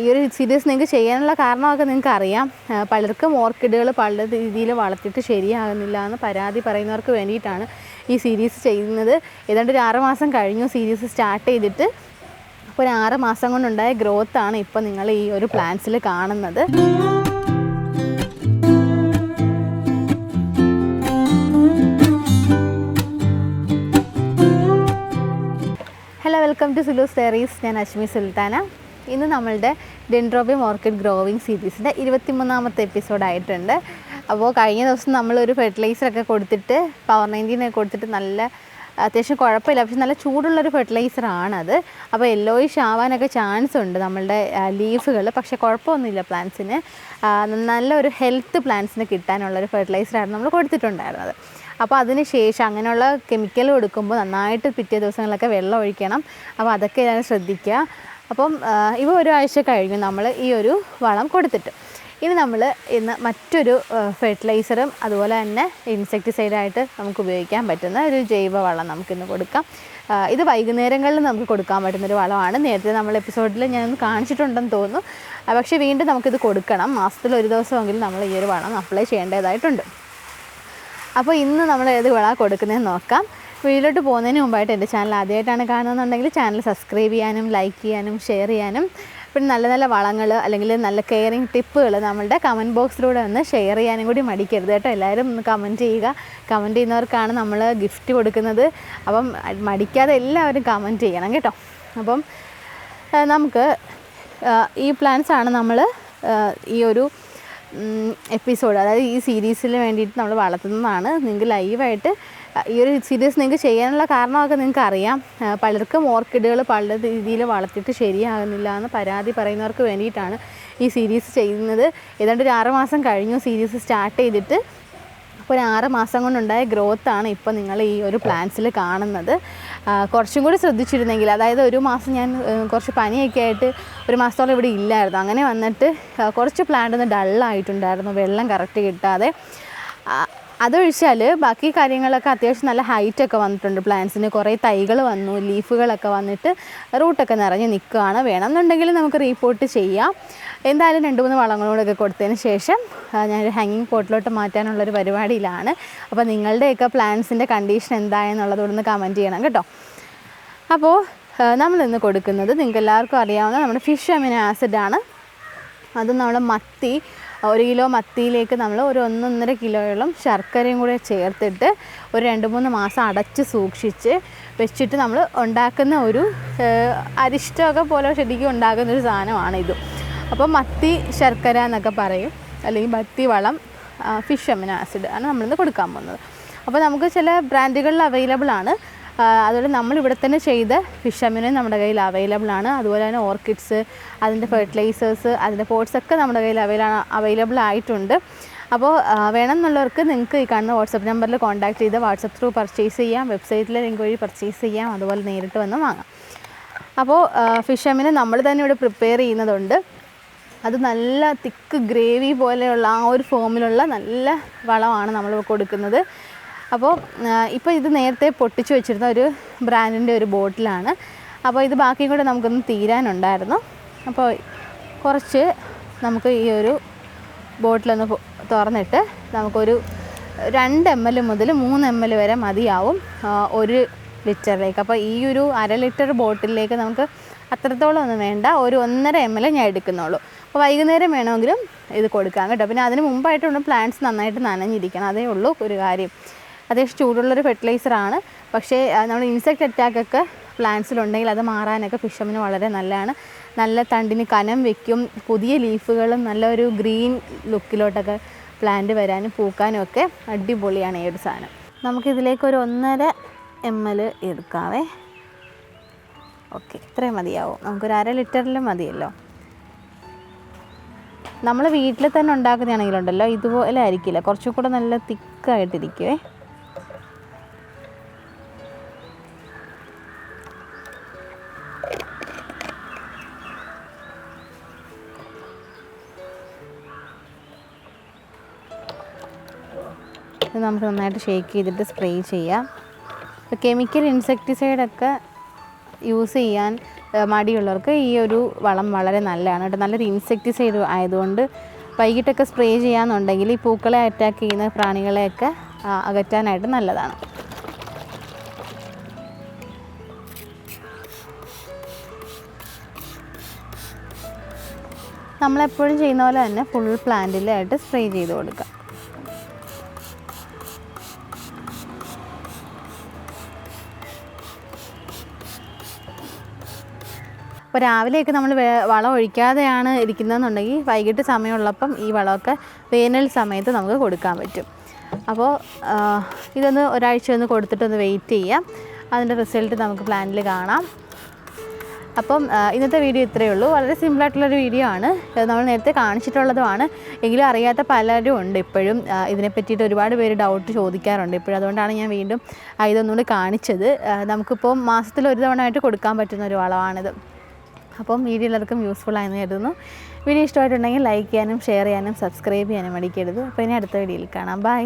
ഈ ഒരു സീരീസ് നിങ്ങൾക്ക് ചെയ്യാനുള്ള കാരണമൊക്കെ നിങ്ങൾക്ക് അറിയാം പലർക്കും ഓർക്കിഡുകൾ പല രീതിയിൽ വളർത്തിയിട്ട് ശരിയാകുന്നില്ല എന്ന് പരാതി പറയുന്നവർക്ക് വേണ്ടിയിട്ടാണ് ഈ സീരീസ് ചെയ്യുന്നത്. ഏതാണ്ട് ഒരു ആറുമാസം കഴിഞ്ഞു സീരീസ് സ്റ്റാർട്ട് ചെയ്തിട്ട്. അപ്പോൾ ഒരു ആറ് മാസം കൊണ്ടുണ്ടായ ഗ്രോത്ത് ആണ് ഇപ്പോൾ നിങ്ങൾ ഈ ഒരു പ്ലാന്റ്സിൽ കാണുന്നത്. Hello welcome to Sulu stories ഞാൻ അശ്മി സുൽത്താന. ഇന്ന് നമ്മളുടെ ഡെൻഡ്രോബിയം ഓർക്കിഡ് ഗ്രോവിങ് സീരീസിന്റെ ഇരുപത്തിമൂന്നാമത്തെ എപ്പിസോഡായിട്ടുണ്ട് അപ്പോൾ കഴിഞ്ഞ ദിവസം നമ്മളൊരു ഫെർട്ടിലൈസറൊക്കെ കൊടുത്തിട്ട് പവർ നയന്റീനൊക്കെ കൊടുത്തിട്ട് നല്ല അത്യാവശ്യം കുഴപ്പമില്ല. പക്ഷെ നല്ല ചൂടുള്ളൊരു ഫെർട്ടിലൈസറാണത് അപ്പോൾ യെല്ലോയിഷ് ആവാനൊക്കെ ചാൻസ് ഉണ്ട് നമ്മളുടെ ലീഫുകൾ പക്ഷേ കുഴപ്പമൊന്നുമില്ല പ്ലാന്റ്സിന് നല്ലൊരു ഹെൽത്ത് പ്ലാന്റ്സിന് കിട്ടാനുള്ളൊരു ഫെർട്ടിലൈസറായിരുന്നു നമ്മൾ കൊടുത്തിട്ടുണ്ടായിരുന്നത്. അപ്പോൾ അതിന് ശേഷം അങ്ങനെയുള്ള കെമിക്കൽ കൊടുക്കുമ്പോൾ നന്നായിട്ട് പിറ്റേ ദിവസങ്ങളിലൊക്കെ വെള്ളം ഒഴിക്കണം. അപ്പോൾ അതൊക്കെ ഞാൻ ശ്രദ്ധിക്കുക. അപ്പം ഇവ ഒരാഴ്ച കഴിഞ്ഞു നമ്മൾ ഈ ഒരു വളം കൊടുത്തിട്ട്. ഇനി നമ്മൾ ഇന്ന് മറ്റൊരു ഫെർട്ടിലൈസറും അതുപോലെ തന്നെ ഇൻസെക്ടിസൈഡായിട്ട് നമുക്ക് ഉപയോഗിക്കാൻ പറ്റുന്ന ഒരു ജൈവ വളം നമുക്കിന്ന് കൊടുക്കാം. ഇത് വൈകുന്നേരങ്ങളിൽ നമുക്ക് കൊടുക്കാൻ പറ്റുന്നൊരു വളമാണ്. നേരത്തെ നമ്മൾ എപ്പിസോഡിൽ ഞാനൊന്ന് കാണിച്ചിട്ടുണ്ടെന്ന് തോന്നുന്നു. പക്ഷേ വീണ്ടും നമുക്കിത് കൊടുക്കണം. മാസത്തിൽ ഒരു ദിവസമെങ്കിലും നമ്മൾ ഈ ഒരു വളം അപ്ലൈ ചെയ്യേണ്ടതായിട്ടുണ്ട്. അപ്പോൾ ഇന്ന് നമ്മൾ ഏത് വിള കൊടുക്കുന്നതെന്ന് നോക്കാം. വീട്ടിലോട്ട് പോകുന്നതിന് മുമ്പായിട്ട് എന്റെ ചാനൽ ആദ്യമായിട്ടാണ് കാണുന്നുണ്ടെങ്കിൽ ചാനൽ സബ്സ്ക്രൈബ് ചെയ്യാനും ലൈക്ക് ചെയ്യാനും ഷെയർ ചെയ്യാനും പിന്നെ നല്ല നല്ല വളങ്ങൾ അല്ലെങ്കിൽ നല്ല കെയറിങ് ടിപ്പുകൾ നമ്മളുടെ കമന്റ് ബോക്സിലൂടെ ഒന്ന് ഷെയർ ചെയ്യാനും കൂടി മടിക്കരുത് കേട്ടോ. എല്ലാവരും ഒന്ന് കമന്റ് ചെയ്യുക. കമന്റ് ചെയ്യുന്നവർക്കാണ് നമ്മൾ ഗിഫ്റ്റ് കൊടുക്കുന്നത്. അപ്പം മടിക്കാതെ എല്ലാവരും കമന്റ് ചെയ്യണം കേട്ടോ. അപ്പം നമുക്ക് ഈ പ്ലാൻസ് ആണ് നമ്മൾ ഈ ഒരു എപ്പിസോഡ് അതായത് ഈ സീരീസിന് വേണ്ടിയിട്ട് നമ്മൾ വളർത്തുന്നതാണ്. നിങ്ങൾക്ക് ലൈവായിട്ട് ഈ ഒരു സീരീസ് നിങ്ങൾക്ക് ചെയ്യാനുള്ള കാരണമൊക്കെ നിങ്ങൾക്ക് അറിയാം പലർക്കും ഓർക്കിഡുകൾ പല രീതിയിൽ വളർത്തിയിട്ട് ശരിയാകുന്നില്ല എന്ന് പരാതി പറയുന്നവർക്ക് വേണ്ടിയിട്ടാണ് ഈ സീരീസ് ചെയ്യുന്നത്. ഏതാണ്ട് ഒരു ആറുമാസം കഴിഞ്ഞു സീരീസ് സ്റ്റാർട്ട് ചെയ്തിട്ട്. അപ്പോൾ ഒരു ആറ് മാസം കൊണ്ടുണ്ടായ ഗ്രോത്താണ് ഇപ്പോൾ നിങ്ങൾ ഈ ഒരു പ്ലാൻസിൽ കാണുന്നത്. കുറച്ചും കൂടി ശ്രദ്ധിച്ചിരുന്നെങ്കിൽ അതായത് ഒരു മാസം ഞാൻ കുറച്ച് പനിയൊക്കെ ആയിട്ട് ഒരു മാസത്തോളം ഇവിടെ ഇല്ലായിരുന്നു. അങ്ങനെ വന്നിട്ട് കുറച്ച് പ്ലാന്റ് ഒന്ന് ഡള്ളായിട്ടുണ്ടായിരുന്നു വെള്ളം കറക്റ്റ് കിട്ടാതെ. അതൊഴിച്ചാൽ ബാക്കി കാര്യങ്ങളൊക്കെ അത്യാവശ്യം നല്ല ഹൈറ്റൊക്കെ വന്നിട്ടുണ്ട്. പ്ലാന്റ്സിന് കുറേ തൈകൾ വന്നു ലീഫുകളൊക്കെ വന്നിട്ട് റൂട്ടൊക്കെ നിറഞ്ഞ് നിൽക്കുകയാണ്. വേണമെന്നുണ്ടെങ്കിൽ നമുക്ക് റീപോർട്ട് ചെയ്യാം. എന്തായാലും രണ്ട് മൂന്ന് വളങ്ങളോടൊക്കെ കൊടുത്തതിന് ശേഷം ഞാനൊരു ഹാങ്ങിങ് പോട്ടിലോട്ട് മാറ്റാനുള്ളൊരു പരിപാടിയിലാണ്. അപ്പോൾ നിങ്ങളുടെയൊക്കെ പ്ലാന്റ്സിന്റെ കണ്ടീഷൻ എന്തായെന്നുള്ളത് ഒന്ന് കമന്റ് ചെയ്യണം കേട്ടോ. അപ്പോൾ നമ്മളിന്ന് കൊടുക്കുന്നത് നിങ്ങൾക്ക് എല്ലാവർക്കും അറിയാവുന്ന നമ്മുടെ ഫിഷ് അമിനോ ആസിഡാണ് അത് നമ്മൾ മത്തി ഒരു കിലോ മത്തിയിലേക്ക് നമ്മൾ ഒരു ഒന്നൊന്നര കിലോയോളം ശർക്കരയും കൂടെ ചേർത്തിട്ട് ഒരു രണ്ട് മൂന്ന് മാസം അടച്ച് സൂക്ഷിച്ച് വെച്ചിട്ട് നമ്മൾ ഉണ്ടാക്കുന്ന ഒരു അരിഷ്ടമൊക്കെ പോലെ ശരിക്കും ഉണ്ടാക്കുന്ന ഒരു സാധനമാണ് ഇത്. അപ്പോൾ മത്തി ശർക്കര എന്നൊക്കെ പറയും. അല്ലെങ്കിൽ മത്തി വളം ഫിഷ് അമിനോ ആസിഡ് ആണ് നമ്മളിന്ന് കൊടുക്കാൻ പോകുന്നത്. അപ്പോൾ നമുക്ക് ചില ബ്രാൻഡുകളിൽ അവൈലബിൾ ആണ്. അതുപോലെ നമ്മൾ ഇവിടെ തന്നെ ചെയ്ത ഫിഷമിനെ നമ്മുടെ കയ്യിൽ അവൈലബിൾ ആണ്. അതുപോലെ തന്നെ ഓർക്കിഡ്സ് അതിന്റെ ഫെർട്ടിലൈസേഴ്സ് അതിന്റെ പോട്ട്സ് ഒക്കെ നമ്മുടെ കയ്യിൽ അവൈല അവൈലബിൾ ആയിട്ടുണ്ട്. അപ്പോൾ വേണം എന്നുള്ളവർക്ക് നിങ്ങൾക്ക് ഈ കാണുന്ന വാട്സപ്പ് നമ്പറിൽ കോൺടാക്ട് ചെയ്ത് വാട്സപ്പ് ത്രൂ പർച്ചേസ് ചെയ്യാം. വെബ്സൈറ്റിൽ ലിങ്ക് വഴി പർച്ചേസ് ചെയ്യാം. അതുപോലെ നേരിട്ട് വന്ന് വാങ്ങാം. അപ്പോൾ ഫിഷ് അമിന് നമ്മൾ തന്നെ ഇവിടെ പ്രിപ്പയർ ചെയ്യുന്നതുണ്ട്. അത് നല്ല തിക്ക് ഗ്രേവി പോലെയുള്ള ആ ഒരു ഫോമിലുള്ള നല്ല വളമാണ് നമ്മൾ കൊടുക്കുന്നത്. അപ്പോൾ ഇപ്പോൾ ഇത് നേരത്തെ പൊട്ടിച്ചു വെച്ചിരുന്ന ഒരു ബ്രാൻഡിന്റെ ഒരു ബോട്ടിലാണ്. അപ്പോൾ ഇത് ബാക്കിയും കൂടെ നമുക്കൊന്ന് തീരാനുണ്ടായിരുന്നു. അപ്പോൾ കുറച്ച് നമുക്ക് ഈ ഒരു ബോട്ടിലൊന്ന് തുറന്നിട്ട് നമുക്കൊരു രണ്ട് എം എൽ മുതൽ മൂന്ന് എം എൽ വരെ മതിയാവും ഒരു ലിറ്ററിലേക്ക്. അപ്പോൾ ഈ ഒരു അര ലിറ്റർ ബോട്ടിലേക്ക് നമുക്ക് അത്രത്തോളം ഒന്നും വേണ്ട ഒരു ഒന്നര എം എൽ ഞാൻ എടുക്കുന്നുള്ളൂ. അപ്പോൾ വൈകുന്നേരം വേണമെങ്കിലും ഇത് കൊടുക്കാം കേട്ടോ. പിന്നെ അതിന് മുമ്പായിട്ടുണ്ട് പ്ലാന്റ്സ് നന്നായിട്ട് നനഞ്ഞിരിക്കണം അതേ ഉള്ളൂ ഒരു കാര്യം. അത്യാവശ്യം ചൂടുള്ളൊരു ഫെർട്ടിലൈസറാണ് പക്ഷേ നമ്മൾ ഇൻസെക്റ്റ് അറ്റാക്കൊക്കെ പ്ലാന്റ്സിലുണ്ടെങ്കിൽ അത് മാറാനൊക്കെ ഫിഷമിന് വളരെ നല്ലതാണ്. നല്ല തണ്ടിന് കനം വെക്കും പുതിയ ലീഫുകളും നല്ലൊരു ഗ്രീൻ ലുക്കിലോട്ടൊക്കെ പ്ലാന്റ് വരാനും പൂക്കാനും ഒക്കെ അടിപൊളിയാണ് ഈ ഒരു സാധനം. നമുക്കിതിലേക്ക് ഒരു ഒന്നര എം എൽ എടുക്കാവേ. ഓക്കെ ഇത്രയും മതിയാവും. നമുക്കൊരു അര ലിറ്ററിലും മതിയല്ലോ. നമ്മൾ വീട്ടിൽ തന്നെ ഉണ്ടാക്കുന്നതാണെങ്കിലുണ്ടല്ലോ ഇതുപോലെ ആയിരിക്കില്ല. കുറച്ചും കൂടെ നല്ല തിക്കായിട്ടിരിക്കുവേ ഇത് നമുക്ക് നന്നായിട്ട് ഷേക്ക് ചെയ്തിട്ട് സ്പ്രേ ചെയ്യാം. ഇപ്പോൾ കെമിക്കൽ ഇൻസെക്ടിസൈഡൊക്കെ യൂസ് ചെയ്യാൻ മടിയുള്ളവർക്ക് ഈ ഒരു വളം വളരെ നല്ലതാണ് കേട്ടോ. നല്ലൊരു ഇൻസെക്ടിസൈഡ് ആയതുകൊണ്ട് വൈകിട്ടൊക്കെ സ്പ്രേ ചെയ്യാന്നുണ്ടെങ്കിൽ ഈ പൂക്കളെ അറ്റാക്ക് ചെയ്യുന്ന പ്രാണികളെയൊക്കെ അകറ്റാനായിട്ട് നല്ലതാണ്. നമ്മളെപ്പോഴും ചെയ്യുന്ന പോലെ തന്നെ ഫുൾ പ്ലാന്റിലായിട്ട് സ്പ്രേ ചെയ്ത് കൊടുക്കുക. അപ്പോൾ രാവിലെയൊക്കെ നമ്മൾ വളം ഒഴിക്കാതെയാണ് ഇരിക്കുന്നതെന്നുണ്ടെങ്കിൽ വൈകിട്ട് സമയമുള്ളപ്പം ഈ വളമൊക്കെ വേനൽ സമയത്ത് നമുക്ക് കൊടുക്കാൻ പറ്റും. അപ്പോൾ ഇതൊന്ന് ഒരാഴ്ച ഒന്ന് കൊടുത്തിട്ടൊന്ന് വെയിറ്റ് ചെയ്യാം. അതിന്റെ റിസൾട്ട് നമുക്ക് പ്ലാനിൽ കാണാം. അപ്പം ഇന്നത്തെ വീഡിയോ ഇത്രയേ ഉള്ളൂ. വളരെ സിമ്പിളായിട്ടുള്ളൊരു വീഡിയോ ആണ്. നമ്മൾ നേരത്തെ കാണിച്ചിട്ടുള്ളതുമാണ്. എങ്കിലും അറിയാത്ത പലരും ഉണ്ട് ഇപ്പോഴും. ഇതിനെ പറ്റിയിട്ട് ഒരുപാട് പേര് ഡൗട്ട് ചോദിക്കാറുണ്ട് ഇപ്പോഴും. അതുകൊണ്ടാണ് ഞാൻ വീണ്ടും ഇതൊന്നുകൂടി കാണിച്ചത്. നമുക്കിപ്പോൾ മാസത്തിൽ ഒരു തവണ ആയിട്ട് കൊടുക്കാൻ പറ്റുന്ന ഒരു വളമാണിത്. അപ്പം വീഡിയോ എല്ലാവർക്കും യൂസ്ഫുൾ ആയെന്ന് കരുതുന്നു. വീഡിയോ ഇഷ്ടമായിട്ടുണ്ടെങ്കിൽ ലൈക്ക് ചെയ്യാനും ഷെയർ ചെയ്യാനും സബ്സ്ക്രൈബ് ചെയ്യാനും മടിക്കരുത്. അപ്പോൾ ഇനി അടുത്ത വീഡിയോയിൽ കാണാം. ബൈ